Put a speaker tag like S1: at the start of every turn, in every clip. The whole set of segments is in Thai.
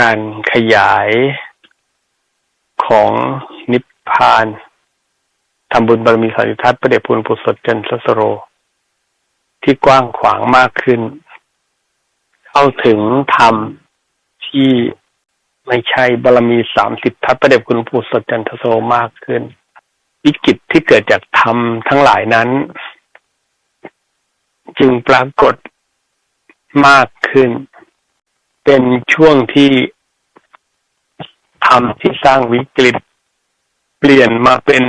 S1: การขยายของนิพพานทำบุญบารมีสันติทัศน์ประเดชพุนปุสดจันทสโร ที่กว้างขวางมากขึ้น เข้าถึงธรรมที่ไม่ใช่บารมีสามสิบทัศประเดชคุณปุสดจันทสโรมากขึ้น วิกฤตที่เกิดจากธรรมทั้งหลายนั้น จึงปรากฏมากขึ้น เป็นช่วงที่ธรรมที่สร้างวิกฤต เปลี่ยนมาเป็น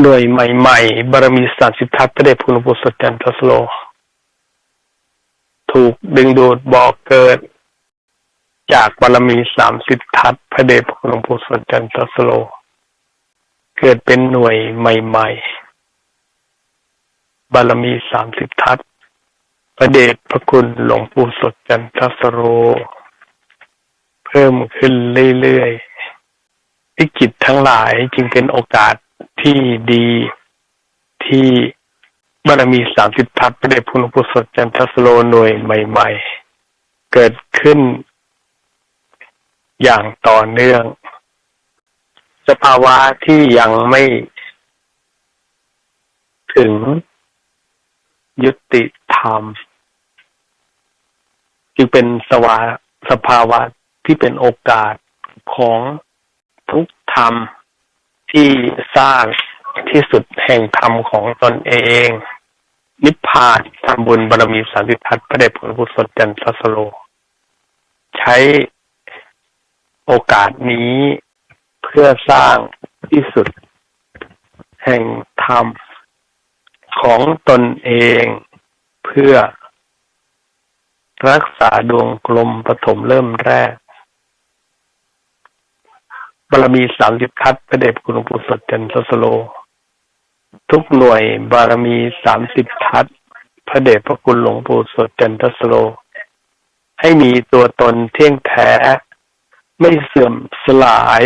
S1: หน่วยใหม่ ๆ บารมีสามสิบทัศน์พระเดชพุทธปุสจันทสโล ถูกดึงดูดบอกเกิด จากบารมีสามสิบทัศน์พระเดชพุทธปุสจันทสโล เกิดเป็นหน่วยใหม่ ๆ บารมีสามสิบทัศน์ พระเดชพระคุณหลวงปู่สดจันทสโร เพิ่มขึ้นเรื่อยๆวิกฤตทั้งหลายจึงเป็นโอกาสที่ดีที่บารมีสามสิบทัศน์พระเดชพุทธพุทธจันทสโลหน่วยใหม่ ๆ เกิดขึ้นอย่างต่อเนื่อง สภาวะที่ยังไม่ถึงยุติธรรม จึงเป็นสวาสภาวะที่เป็นโอกาสของทุกธรรมที่สร้างที่สุดแห่งธรรมของตนเอง นิพพานทำบุญบารมีสันติทัศน์พระเดชพระพุทธสดจันทสโล ใช้โอกาสนี้เพื่อสร้างที่สุด แห่งธรรมของตนเองเพื่อ รักษาดวงกลมปฐมเริ่มแรกบารมีสามสิบทัศพระเดชคุณหลวงปู่สดจันทสโล ทุกหน่วยบารมีสามสิบทัศพระเดชพระคุณหลวงปู่สดจันทสโล ให้มีตัวตนเที่ยงแท้ ไม่เสื่อมสลาย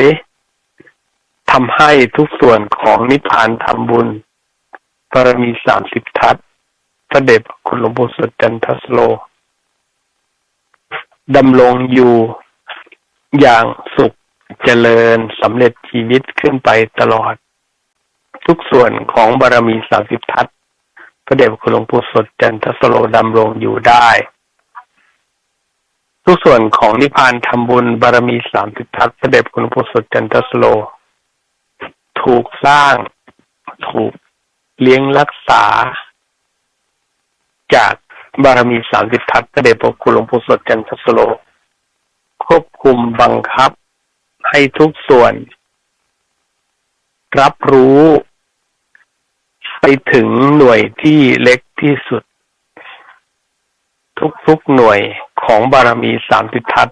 S1: ทำให้ทุกส่วนของนิพพานทำบุญบารมีสามสิบทัศพระเดชพระคุณหลวงปู่สดจันทสโล ดำรงอยู่อย่างสุขเจริญสำเร็จชีวิตขึ้นไปตลอด ทุกส่วนของบารรมีสามสิบทัศพระเดชพระคุณหลวงปู่สดจันทสโลดำรงอยู่ได้ ทุกส่วนของนิพพานทำบุญบารรมีสามสิบทัศพระเดชพระคุณหลวงปู่สดจันทสโล ถูกสร้างถูกเลี้ยงรักษา จาก บารมีสามสิบทัศพระเดชพระคุณหลวงปู่สดจันทสโล ควบคุมบังคับให้ทุกส่วน รับรู้ไปถึงหน่วยที่เล็กที่สุด ทุกๆหน่วยของบารมีสามสิทธัต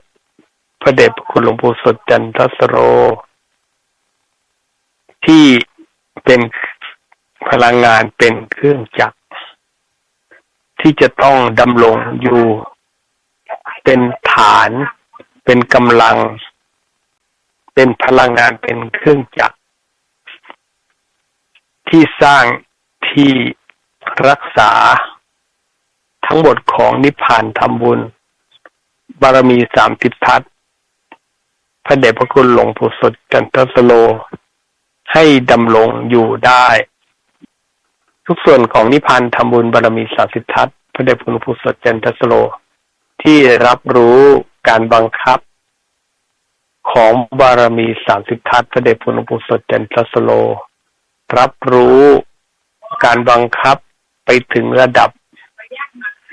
S1: พระเดชคุณหลวงปู่สดจันทสโร ที่เป็นพลังงานเป็นเครื่องจักร ที่จะต้องดำรงอยู่เป็นฐานเป็นกำลัง เป็นพลังงานเป็นเครื่องจักร ที่สร้างที่รักษาทั้งหมดของนิพพานทำบุญ บารมีสามติทัศพระเดชพระคุณหลวงปู่สดจันทสโล ให้ดำรงอยู่ได้ ทุกส่วนของนิพพานทำบุญบารมีสามสิททัศพระเดชพระคุณหลวงปู่สดจันทัสโล ที่รับรู้การบังคับ ของบารมีสามสิบทัศพระเดชพระหลวงปู่สดจันทัสโล รับรู้การบังคับไปถึงระดับ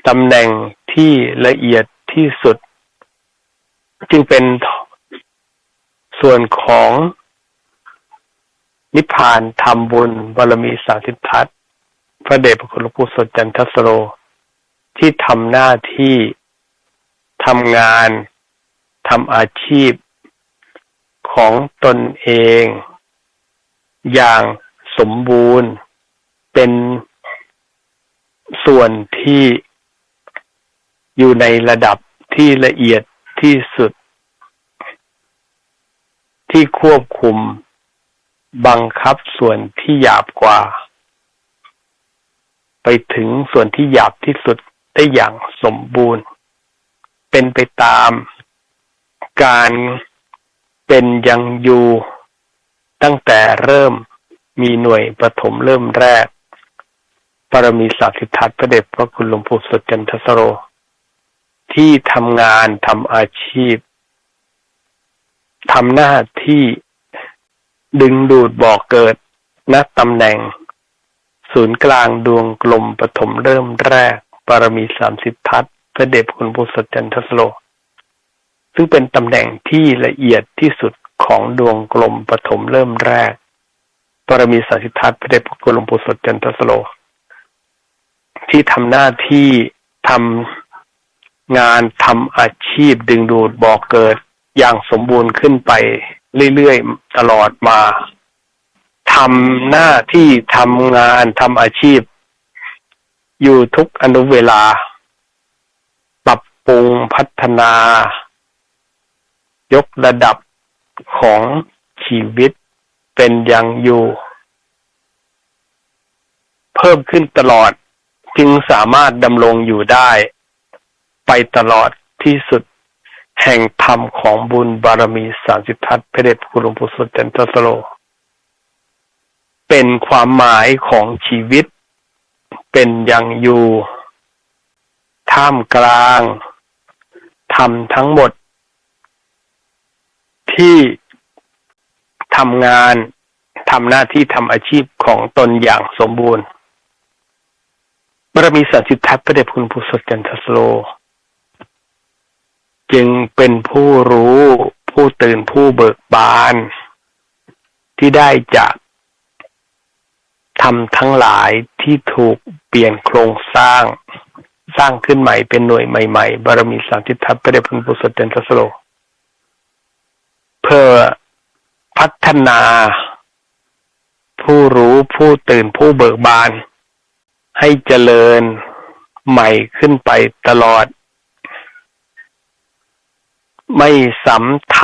S1: ตำแหน่งที่ละเอียดที่สุด จึงเป็นส่วนของนิพพานธรรมบุญบารมีสามสิบทัศ ระเดชพระคุณหลวงปู่สดจันทสโลที่ทำหน้าที่ทำงานทำอาชีพของตนเอง อย่างสมบูรณ์เป็นส่วนที่อยู่ในระดับที่ละเอียดที่สุด ที่ควบคุมบังคับส่วนที่หยาบกว่า ถึงส่วนที่หยาบที่สุดได้อย่างสมบูรณ์ เป็นไปตามการเป็นยังอยู่ตั้งแต่เริ่มมีหน่วยปฐมเริ่มแรก ปรมีสาสิทธัตพระเดชพระคุณหลวงปู่สดจันทสโร ที่ทำงานทำอาชีพทำหน้าที่ดึงดูดบอกเกิดณตำแหน่ง ศูนย์กลางดวงกลมปฐมเริ่มแรกปรมีสามสิบทัศพระเดชคุณปู่สจันทสโรซึ่งเป็นตำแหน่งที่ละเอียดที่สุดของดวงกลมปฐมเริ่มแรกปรมีสามสิทธัตถ์พระเดชคุณหลวงปู่สดจันทสโล ที่ทำหน้าที่ทำงานทำอาชีพดึงดูดบอกเกิดอย่างสมบูรณ์ขึ้นไปเรื่อยๆตลอดมา ทำหน้าที่ทำงานทำอาชีพ อยู่ทุกอนุเวลา ปรับปรุงพัฒนา ยกระดับของชีวิตเป็นอย่างอยู่ เพิ่มขึ้นตลอดจึงสามารถดำรงอยู่ได้ ไปตลอดที่สุดแห่งธรรมของบุญบารมีสามสิบทัศพระเดชคุณหลวงปู่สุจันทสโล เป็นความหมายของชีวิต เป็นอย่างอยู่ ท่ามกลางทำทั้งหมด ที่ทำงานทำหน้าที่ทำอาชีพของตนอย่างสมบูรณ์บารมีสัจจิทัพพระเดชคุณผู้สดจันทสโล จึงเป็นผู้รู้ผู้ตื่นผู้เบิกบาน ที่ได้จาก ทำทั้งหลายที่ถูกเปลี่ยนโครงสร้าง สร้างขึ้นใหม่เป็นหน่วยใหม่ๆ บารมีสัจจิทัพพระเดชคุณผู้สดจันทัสโลเพื่อพัฒนา ผู้รู้ผู้ตื่นผู้เบิกบาน ให้เจริญใหม่ขึ้นไปตลอด ไม่สำท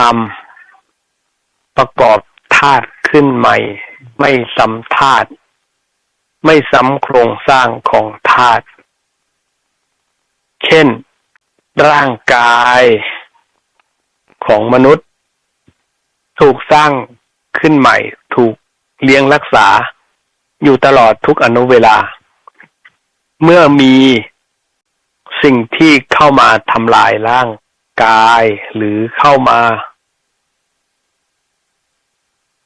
S1: ำประกอบธาตุขึ้นใหม่ ไม่สำธาตุ ไม่ซ้ำโครงสร้างของธาตุ เช่น ร่างกายของมนุษย์ ถูกสร้างขึ้นใหม่ ถูกเลี้ยงรักษาอยู่ตลอดทุกอนุเวลา เมื่อมีสิ่งที่เข้ามาทำลายร่างกายหรือเข้ามา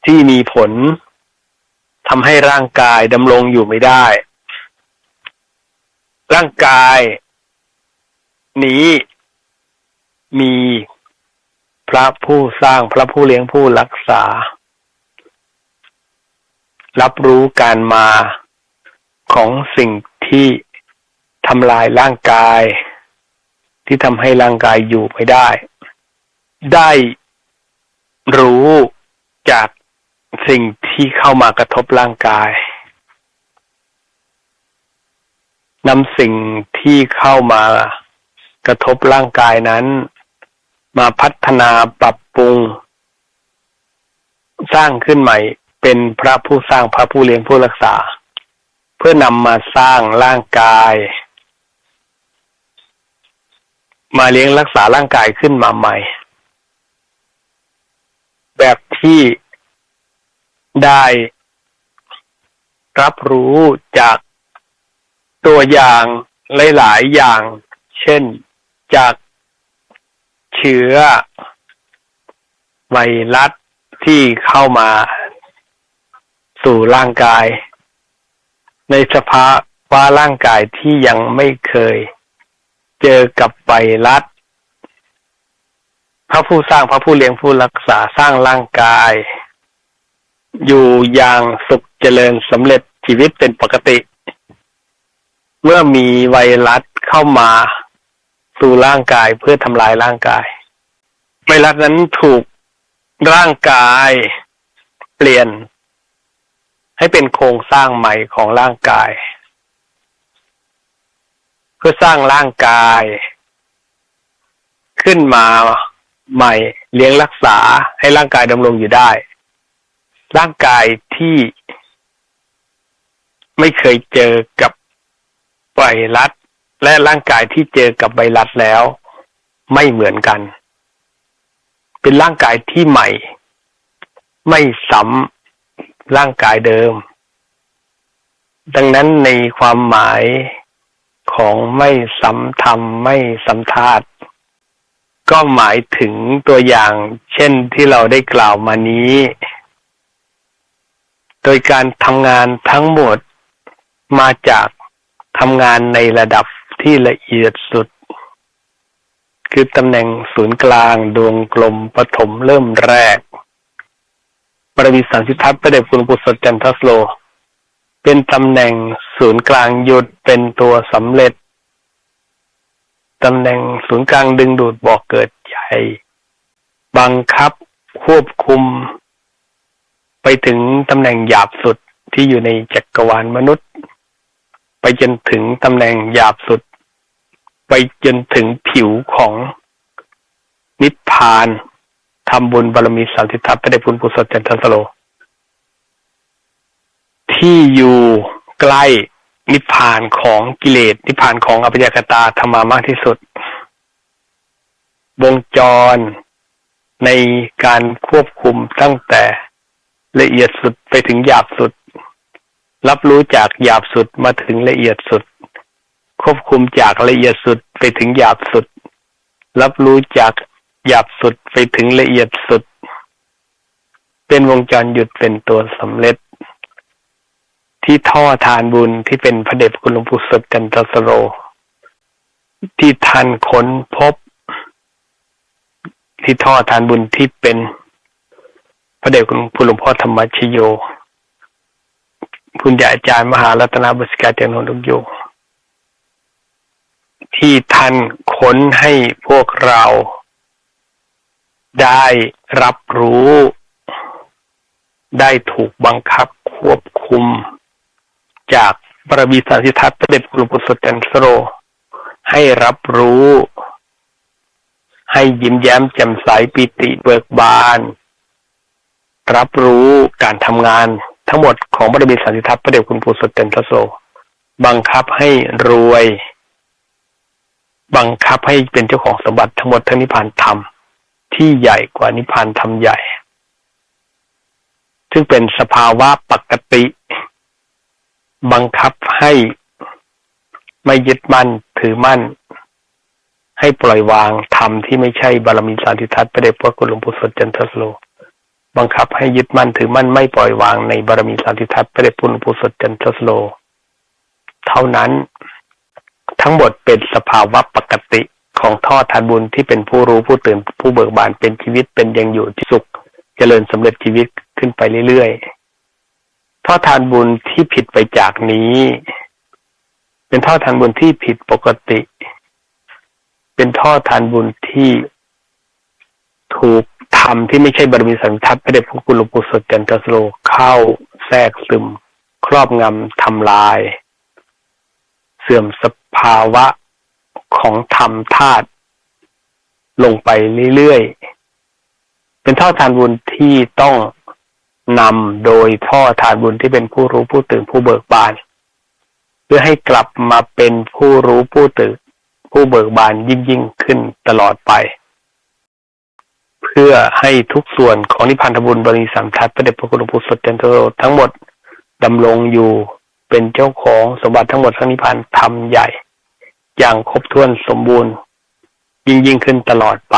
S1: ที่มีผล ทำให้ร่างกายดำรงอยู่ไม่ได้ ร่างกาย นี้มีพระผู้สร้างพระผู้เลี้ยงผู้รักษา รับรู้การมาของสิ่งที่ทำลายร่างกาย ที่ทำให้ร่างกายอยู่ไม่ได้ ได้รู้จาก สิ่งที่เข้ามากระทบร่างกายนำสิ่งที่เข้ามากระทบร่างกายนั้น มาพัฒนาปรับปรุง สร้างขึ้นใหม่เป็นพระผู้สร้างพระผู้เลี้ยงผู้รักษา เพื่อนำมาสร้างร่างกาย มาเลี้ยงรักษาร่างกายขึ้นมาใหม่ แบบที่ ได้รับรู้จากตัวอย่างหลาย ๆ อย่าง เช่นจากเชื้อไวรัสที่เข้ามาสู่ร่างกาย ในสภาว่าร่างกายที่ยังไม่เคย เจอกับไวรัสพระผู้สร้างพระผู้เลี้ยงผู้รักษาสร้างร่างกาย อยู่อย่างสุขเจริญสำเร็จชีวิตเป็นปกติ เมื่อมีไวรัสเข้ามาสู่ร่างกายเพื่อทำลายร่างกาย ไวรัสนั้นถูกร่างกายเปลี่ยน ให้เป็นโครงสร้างใหม่ของร่างกาย เพื่อสร้างร่างกาย ขึ้นมาใหม่เลี้ยงรักษาให้ร่างกายดำรงอยู่ได้ ร่างกายที่ไม่เคยเจอกับไวรัส และร่างกายที่เจอกับไวรัสแล้ว ไม่เหมือนกัน เป็นร่างกายที่ใหม่ ไม่ซ้ำร่างกายเดิม ดังนั้นในความหมายของไม่ซ้ำทำไม่ซ้ำธาตก็หมายถึงตัวอย่าง เช่นที่เราได้กล่าวมานี้ โดยการทำงานทั้งหมดมาจากทำงานในระดับที่ละเอียดสุด คือตำแหน่งศูนย์กลางดวงกลมปฐมเริ่มแรกบรมีสันสิทัศน์ประเดชคุณปุสจันทสโล เป็นตำแหน่งศูนย์กลางหยุดเป็นตัวสำเร็จตำแหน่งศูนย์กลางดึงดูดบอกเกิดใหญ่ บังคับควบคุม ไปถึงตำแหน่งหยาบสุดที่อยู่ในจักรวาลมนุษย์ ไปจนถึงตำแหน่งหยาบสุด ไปจนถึงผิวของนิพพานทำบุญบารมีสามสิทธัพย์ไปได้พุญปุสจันทสโล ที่อยู่ใกล้นิพพานของกิเลสนิพพานของอภิญญากตาธรรมามากที่สุด วงจรในการควบคุมตั้งแต่ ละเอียดสุดไปถึงหยาบสุด รับรู้จากหยาบสุดมาถึงละเอียดสุด ควบคุมจากละเอียดสุดไปถึงหยาบสุด รับรู้จากหยาบสุดไปถึงละเอียดสุด เป็นวงจรหยุดเป็นตัวสำเร็จ ที่ท่อทานบุญที่เป็นพระเดชคุณหลวงปู่สดกันตสโร ที่ท่านค้นพบ ที่ท่อทานบุญที่เป็น พระเดชคุณหลวงพ่อธรรมชโย คุณยาอาจารย์มหารัตนบุษกาเจนนุกโย ที่ท่านค้นให้พวกเราได้รับรู้ ได้ถูกบังคับควบคุม จากบรมีสันติทัศน์พระเดชคุณปุสจันทโร ให้รับรู้ ให้ยิ้มแย้มแจ่มใสปิติเบิกบาน รับรู้การทำงานทั้งหมดของบรมีสันติทัศน์พระเดชคุณปุสจันทโรบังคับให้รวย บังคับให้เป็นเจ้าของสมบัติทั้งหมดทั้งนิพพานธรรมที่ใหญ่กว่านิพพานธรรมใหญ่ ซึ่งเป็นสภาวะปกติ บังคับให้ไม่ยึดมั่นถือมั่น ให้ปล่อยวางธรรมที่ไม่ใช่บารมีสาธิทัศน์พระเดชพระคุณหลวงปู่สดจันทสโล บังคับให้ยึดมั่นถือมั่นไม่ปล่อยวางในบารมีสาธิทัศน์พระเดชพระคุณหลวงปู่สดจันทสโล เท่านั้น ทั้งหมดเป็นสภาวะปกติของท่อทานบุญที่เป็นผู้รู้ผู้ตื่นผู้เบิกบานเป็นชีวิตเป็นยังอยู่ที่สุข เจริญสำเร็จชีวิตขึ้นไปเรื่อยๆท่อทานบุญที่ผิดไปจากนี้ เป็นท่อทานบุญที่ผิดปกติ เป็นท่อทานบุญที่ถูก ทำที่ไม่ใช่บารมีสังทัศน์พระเดชพระคุลปู่สดจันทสโลเข้าแทรกซึม ครอบงำทำลาย เสื่อมสภาวะของธรรมธาตุลงไปเรื่อยๆ เป็นท่อทานบุญที่ต้องนำโดยท่อทานบุญที่เป็นผู้รู้ผู้ตื่นผู้เบิกบาน เพื่อให้กลับมาเป็นผู้รู้ผู้ตื่นผู้เบิกบานยิ่งยิ่งขึ้นตลอดไป เพื่อให้ทุกส่วนของนิพพานธบุญบริสัมทัศน์ประเดชพระคุณหลวงปู่สดจันโตทั้งหมดดำรงอยู่เป็นเจ้าของสมบัติทั้งหมดทั้งนิพพานธรรมใหญ่ อย่างครบถ้วนสมบูรณ์ ยิ่งยิ่งขึ้นตลอดไป